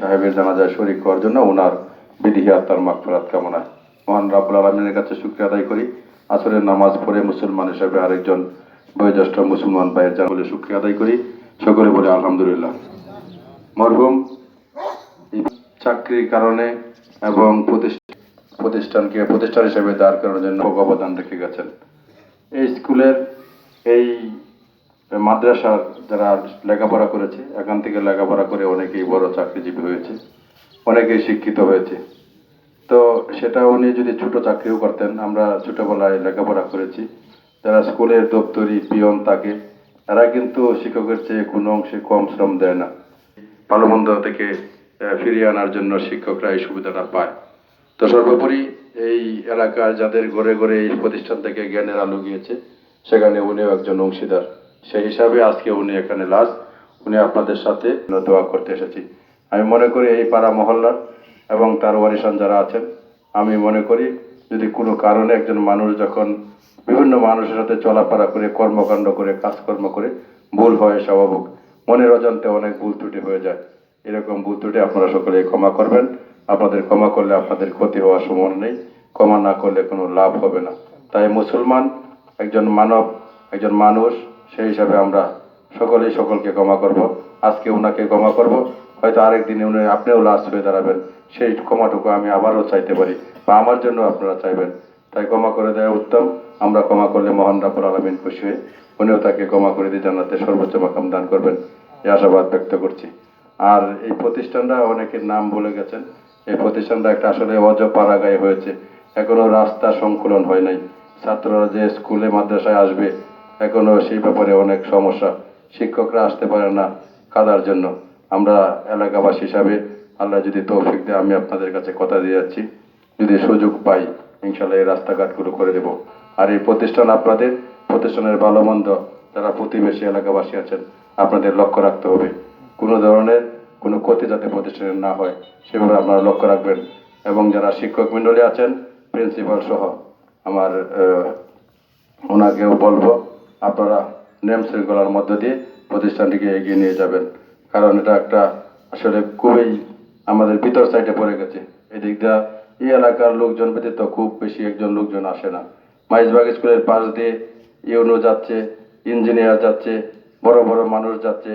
সাহেবের জানাজায় শরিক হওয়ার জন্য ওনার বিধিহি আত্মার মাগফিরাত কামনায় মহান রাব্বুল আলমিনের কাছে শুক্রিয়া আদায় করি। আসরের নামাজ পড়ে মুসলমান হিসেবে আরেকজন বয়োজ্যেষ্ঠ মুসলমান ভাইয়ের জানা বলে শুক্রিয়া আদায় করি। সকলে বলে আলহামদুলিল্লাহ। মরহুম চাকরির কারণে এবং প্রতিষ্ঠা- প্রতিষ্ঠানকে প্রতিষ্ঠান হিসেবে দাঁড় করানোর জন্য অবদান রেখে গেছেন। এই স্কুলের এই মাদ্রাসার যারা লেখাপড়া করেছে, এখান থেকে লেখাপড়া করে অনেকেই বড় চাকরিজীবী হয়েছে, অনেকেই শিক্ষিত হয়েছে। তো সেটা উনি যদি ছোট চাকরিও করতেন, আমরা ছোটবেলায় লেখাপড়া করেছি। যারা স্কুলের দপ্তরি, পিয়ন থাকে, এরা কিন্তু শিক্ষকের চেয়ে কোনো অংশে কম শ্রম দেয় না। ভালো মন্দ থেকে ফিরিয়ে আনার জন্য শিক্ষকরা এই সুবিধাটা পায়। তো সর্বোপরি এই এলাকার যাদের ঘরে ঘরে এই প্রতিষ্ঠান থেকে জ্ঞানের আলো গিয়েছে, সেখানে উনিও একজন অংশীদার। সেই হিসাবে আজকে উনি এখানে লাস্ট উনি আপনাদের সাথে দোয়া করতে এসেছি। আমি মনে করি এই পাড়া মহল্লার এবং তার ওয়ারিসান যারা আছেন, আমি মনে করি যদি কোনো কারণে একজন মানুষ যখন বিভিন্ন মানুষের সাথে চলাফেরা করে, কর্মকাণ্ড করে, কাজকর্ম করে, ভুল হয় স্বাভাবিক মনের অজান্তে অনেক ভুল ত্রুটি হয়ে যায়। এরকম ভুল ত্রুটি আপনারা সকলে ক্ষমা করবেন। আপনাদের ক্ষমা করলে আপনাদের ক্ষতি হওয়ার সম্ভাবনা নেই। ক্ষমা না করলে কোনো লাভ হবে না। তাই মুসলমান, একজন মানব, একজন মানুষ সেই হিসাবে আমরা সকলেই সকলকে ক্ষমা করব। আজকে ওনাকে ক্ষমা করব। হয়তো আরেকদিন উনি আপনিও লাস্ট হয়ে দাঁড়াবেন। সেই ক্ষমাটুকু আমি আবারও চাইতে পারি বা আমার জন্য আপনারা চাইবেন। তাই ক্ষমা করে দেওয়া উত্তম। আমরা ক্ষমা করলে মহান রাবুল আলমিন খুশি হয়ে উনিও তাকে ক্ষমা করে দিয়ে জানাতে সর্বোচ্চ মাকাম দান করবেন। এই আশাবাদ ব্যক্ত করছি। আর এই প্রতিষ্ঠানটা অনেকের নাম বলে গেছেন। এই প্রতিষ্ঠানটা একটা আসলে অজপাড়াগায় হয়েছে। এখনও রাস্তা সংকুলন হয় নাই। ছাত্ররা যে স্কুলে, মাদ্রাসায় আসবে এখনও সেই ব্যাপারে অনেক সমস্যা। শিক্ষকরা আসতে পারে না কাদার জন্য। আমরা এলাকাবাসী হিসাবে আল্লাহ যদি তৌফিক দেয়, আমি আপনাদের কাছে কথা দিয়ে যাচ্ছি। যদি সুযোগ পাই ইনশাল্লাহ এই রাস্তাঘাটগুলো করে দেব। আর এই প্রতিষ্ঠান আপনাদের, প্রতিষ্ঠানের ভালো মন্দ, যারা প্রতিবেশী এলাকাবাসী আছেন, আপনাদের লক্ষ্য রাখতে হবে। কোনো ধরনের কোনো ক্ষতি যাতে প্রতিষ্ঠানের না হয়, সেভাবে আপনারা লক্ষ্য রাখবেন। এবং যারা শিক্ষক মণ্ডলী আছেন, প্রিন্সিপাল সহ, আমার ওনাকেও বলব আপনারা নিয়ম শৃঙ্খলার মধ্য দিয়ে প্রতিষ্ঠানটিকে এগিয়ে নিয়ে যাবেন। কারণ এটা একটা আসলে খুবই আমাদের ভিতর সাইডে পড়ে গেছে। এদিক দিয়ে এই এলাকার লোকজন ব্যতীত খুব বেশি একজন লোকজন আসে না। মাইজবাগ স্কুলের পাশ দিয়ে ইউনো যাচ্ছে, ইঞ্জিনিয়ার যাচ্ছে, বড় বড় মানুষ যাচ্ছে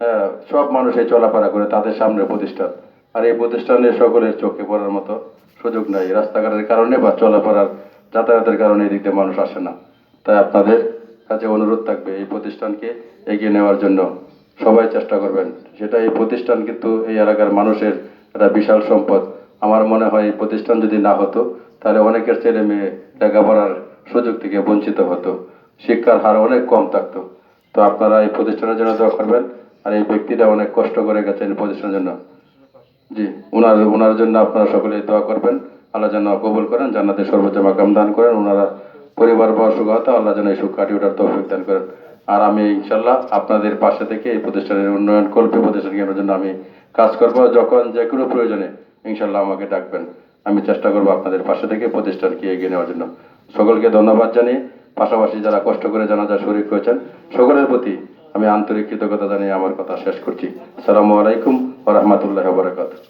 হ্যাঁ সব মানুষ এই চলাফেরা করে তাদের সামনে প্রতিষ্ঠান। আর এই প্রতিষ্ঠানে সকলের চোখে পড়ার মতো সুযোগ নাই। রাস্তাঘাটের কারণে বা চলাফেরার যাতায়াতের কারণে এদিক দিয়ে মানুষ আসে না। তাই আপনাদের কাছে অনুরোধ থাকবে এই প্রতিষ্ঠানকে এগিয়ে নেওয়ার জন্য। সবাই চেষ্টা করবেন। সেটা এই প্রতিষ্ঠান কিন্তু এই এলাকার মানুষের একটা বিশাল সম্পদ। আমার মনে হয় এই প্রতিষ্ঠান যদি না হতো, তাহলে অনেকের ছেলে মেয়ে লেখাপড়ার সুযোগ থেকে বঞ্চিত হতো। শিক্ষার হার অনেক কম থাকতো। তো আপনারা এই প্রতিষ্ঠানের জন্য দোয়া করবেন, আর এই ব্যক্তিটা অনেক কষ্ট করে গেছেন এই প্রতিষ্ঠানের জন্য। জি ওনার ওনার জন্য আপনারা সকলে দোয়া করবেন। আল্লাহ যেন কবুল করেন জান্নাতে সর্বোচ্চ মাকাম দান করেন। ওনারা পরিবার বা সুখতা আল্লাহ যেন এই সুখ কাটিয়ে ওঠার তৌফিক দান করেন। আর আমি ইনশাল্লাহ আপনাদের পাশে থেকে এই প্রতিষ্ঠানের উন্নয়ন, কল্পে প্রতিষ্ঠান কেনার জন্য আমি কাজ করব। যখন যে কোনো প্রয়োজনে ইনশাল্লাহ আমাকে ডাকবেন। আমি চেষ্টা করব আপনাদের পাশে থেকে প্রতিষ্ঠানকে এগিয়ে নেওয়ার জন্য। সকলকে ধন্যবাদ জানিয়ে পাশাপাশি যারা কষ্ট করে জানাজা শরীর করেছেন, সকলের প্রতি আমি আন্তরিক কৃতজ্ঞতা জানিয়ে আমার কথা শেষ করছি। আসসালামু আলাইকুম ওয়া রাহমাতুল্লাহি ওয়া বারাকাতুহু।